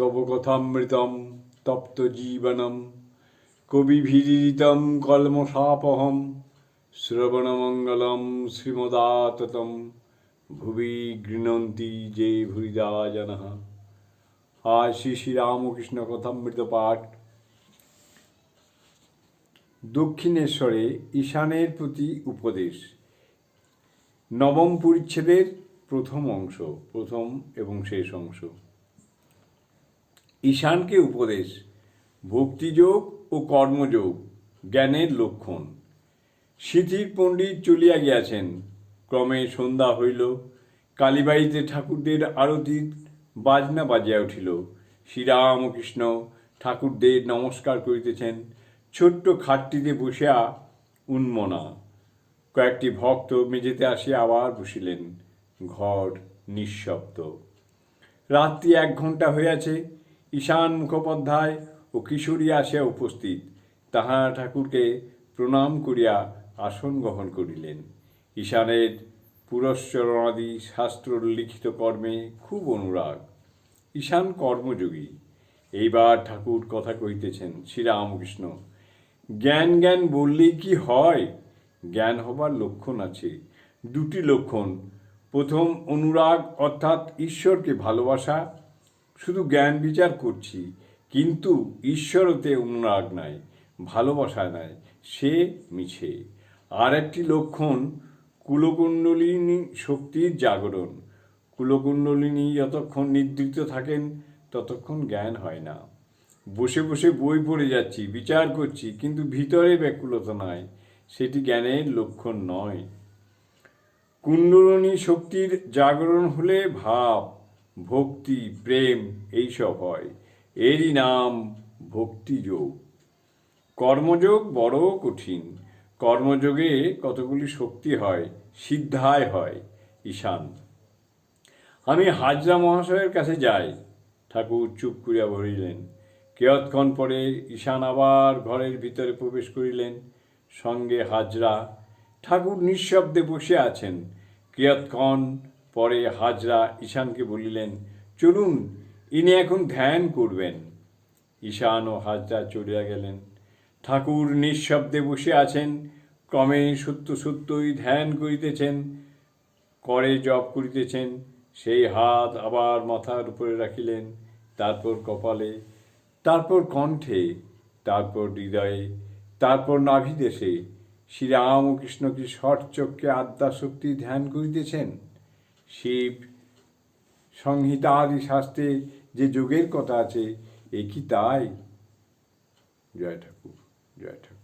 তব কথামৃতম তপ্ত জীবনম। কবিভিরিতম কলমশাপহম। শ্রবণমঙ্গলম শ্রীমদাততম। ভুবি গৃণন্তি যে ভুরিদা জনঃ আজ শ্রী শ্রী রামকৃষ্ণ কথামৃত পাঠ দক্ষিণেশ্বরে ঈশানের প্রতি উপদেশ। নবম পরিচ্ছেদের প্রথম অংশ, প্রথম এবং শেষ অংশ। ঈশানকে উপদেশ, ভক্তিযোগ ও কর্মযোগ, জ্ঞানের লক্ষণ। সিথির পণ্ডিত চলিয়া গিয়াছেন। ক্রমে সন্ধ্যা হইল, কালীবাড়িতে ঠাকুরদের আরতির বাজনা বাজিয়া উঠিল। শ্রীরামকৃষ্ণ ঠাকুরদের নমস্কার করিতেছেন। ছোট্ট খাটটিতে বসিয়া উন্মনা। কয়েকটি ভক্ত মেঝেতে আসিয়া আবার বসিলেন। ঘর নিঃশব্দ। রাত্রি এক ঘণ্টা হইয়াছে। ঈশান মুখোপাধ্যায় ও কিশোরী আসিয়া উপস্থিত। তাহারা ঠাকুরকে প্রণাম করিয়া আসন গ্রহণ করিলেন। ঈশানের পুরস্চরণাদি শাস্ত্র লিখিত কর্মে খুব অনুরাগ। ঈশান কর্মযোগী। এইবার ঠাকুর কথা কহিতেছেন শ্রীরামকৃষ্ণ। জ্ঞান জ্ঞান বললেই কি হয়? জ্ঞান হবার লক্ষণ আছে। দুটি লক্ষণ। প্রথম, অনুরাগ অর্থাৎ ঈশ্বরকে ভালোবাসা। শুধু জ্ঞান বিচার করছি, কিন্তু ঈশ্বরতে অনুরাগ নাই, ভালোবাসা নাই, সে মিছে। আর একটি লক্ষণ, কুলকুণ্ডলিনী শক্তির জাগরণ। কুলকুণ্ডলিনী যতক্ষণ নিদ্রিত থাকেন, ততক্ষণ জ্ঞান হয় না। বসে বসে বই পড়ে যাচ্ছি, বিচার করছি, কিন্তু ভিতরে ব্যাকুলতা নাই, সেটি জ্ঞানের লক্ষণ নয়। কুণ্ডলিনী শক্তির জাগরণ হলে ভাব ভক্তি, প্রেম, এইসব হয়। এরই নাম ভক্তিযোগ। কর্মযোগ বড় কঠিন। কর্মযোগে কতগুলি শক্তি হয়, সিদ্ধায় হয় ঈশান। আমি হাজরা মহাশয়ের কাছে যাই। ঠাকুর চুপ করিয়া বলিলেন কেয়ৎক্ষণ পরে ঈশান আবার ঘরের ভিতরে প্রবেশ করিলেন। সঙ্গে হাজরা, ঠাকুর নিঃশব্দে বসে আছেন। কিয়ৎক্ষণ পরে হাজরা ঈশানকে বলিলেন, চলুন, ইনি এখন ধ্যান করবেন। ঈশান ও হাজরা চলিয়া গেলেন। ঠাকুর নিঃশব্দে বসে আছেন, ক্রমে সত্য সত্যই ধ্যান করিতেছেন, করে জপ করিতেছেন, সেই হাত আবার মাথার উপরে রাখিলেন, তারপর কপালে, তারপর কণ্ঠে, তারপর হৃদয়ে, তারপর নাভিদেশে, শ্রীরামকৃষ্ণ কি ষট চক্ষে আদ্যাশক্তি ধ্যান করিতেছেন? শিব সংহিতা আদি শাস্ত্রে যে যোগের কথা আছে, এ কি তাই? জয় ঠাকুর জয় ঠাকুর জয় ঠাকুর।